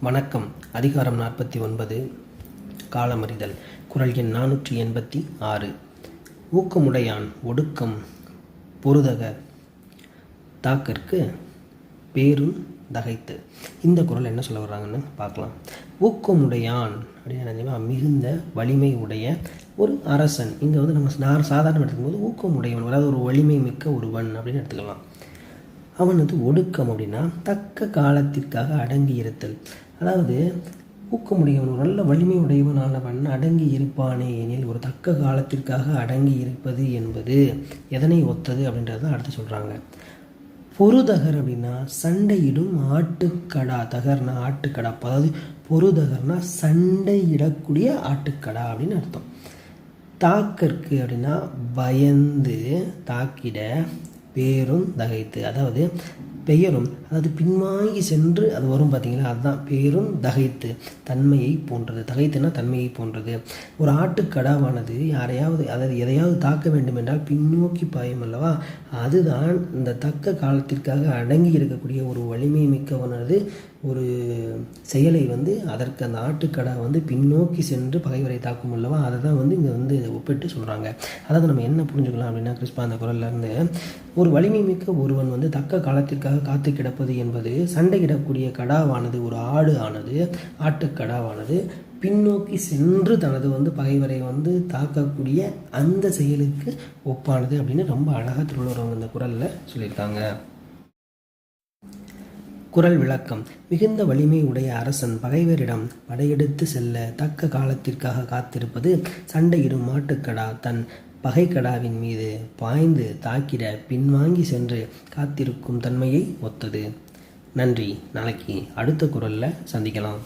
வணக்கம். அதிகாரம் நாற்பத்தி ஒன்பது. காலமறிதல். குரல் எண் நானூற்றி எண்பத்தி ஆறு. ஊக்கமுடையான் ஒடுக்கம் பொருதக. தாக்கிற்கு பேரும் தகைத்து. இந்த குரல் என்ன சொல்ல வர்றாங்கன்னு பார்க்கலாம். ஊக்கமுடையான் அப்படின்னு மிகுந்த வலிமை உடைய ஒரு அரசன். இங்கே வந்து நம்ம சா- சாதாரண எடுத்துக்கும்போது ஊக்கமுடையவன் அதாவது ஒரு வலிமை மிக்க ஒருவன் அப்படின்னு எடுத்துக்கலாம். அவனது ஒடுக்கம் அப்படின்னா தக்க காலத்திற்காக அடங்கி இருத்தல். அதாவது ஊக்கமுடையவன் ஒரு நல்ல வலிமை உடையவனானவன் அடங்கி இருப்பானே எனில் ஒரு தக்க காலத்திற்காக அடங்கி இருப்பது என்பது எதனை ஒத்தது அப்படின்றத அடுத்து சொல்கிறாங்க பொருதகர் அப்படின்னா சண்டையிடும் ஆட்டுக்கடா. தகர்னா ஆட்டுக்கடா. அதாவது பொருதகர்னா சண்டையிடக்கூடிய ஆட்டுக்கடா அப்படின்னு அர்த்தம். தாக்கற்கு அப்படின்னா பயந்து தாக்கிட பேரும் தகைத்து அதாவது பெயரும் அதாவது பின்வாங்கி சென்று அது வரும் பார்த்தீங்களா? அதுதான் பெயரும் தகைத்து தன்மையை போன்றது. தகைத்துனா தன்மையை போன்றது. ஒரு ஆட்டுக்கடாவானது யாரையாவது அதாவது எதையாவது தாக்க வேண்டும் என்றால் பின்னோக்கி பாயும் அல்லவா? அதுதான் இந்த தக்க காலத்திற்காக அடங்கி இருக்கக்கூடிய ஒரு வலிமை மிக்கவனது. ஒரு செயலை வந்து அதற்கு அந்த ஆட்டுக்கடா வந்து பின்னோக்கி சென்று பகைவரை தாக்கும் அல்லவா? அதை தான் வந்து இங்கே வந்து ஒப்பிட்டு சொல்கிறாங்க அதாவது நம்ம என்ன புரிஞ்சுக்கலாம் அப்படின்னா கிறிஸ்பா அந்த குரல்ல இருந்து ஒரு வலிமை மிக்க ஒருவன் வந்து தக்க காலத்திற்காக காத்து கிடப்பது என்பது சண்டையிடக்கூடிய கடாவானது ஒரு ஆடு ஆனது ஆட்டுக்கடாவானது பின்னோக்கி சென்று தனது வந்து பகைவரை வந்து தாக்கக்கூடிய அந்த செயலுக்கு ஒப்பானது அப்படின்னு ரொம்ப அழகாக திருவள்ளுவர் இந்த குரலில் சொல்லியிருக்காங்க. குரல் விளக்கம். மிகுந்த வலிமை உடைய அரசன் பகைவரிடம் படையெடுத்து செல்ல தக்க காலத்திற்காக காத்திருப்பது சண்டையிடும் மாட்டுக்கடா தன் பகைக்கடாவின் மீது பாய்ந்து தாக்கிட பின்வாங்கி சென்று காத்திருக்கும் தன்மையை ஒத்தது. நன்றி. நாளைக்கு அடுத்த குரலில் சந்திக்கலாம்.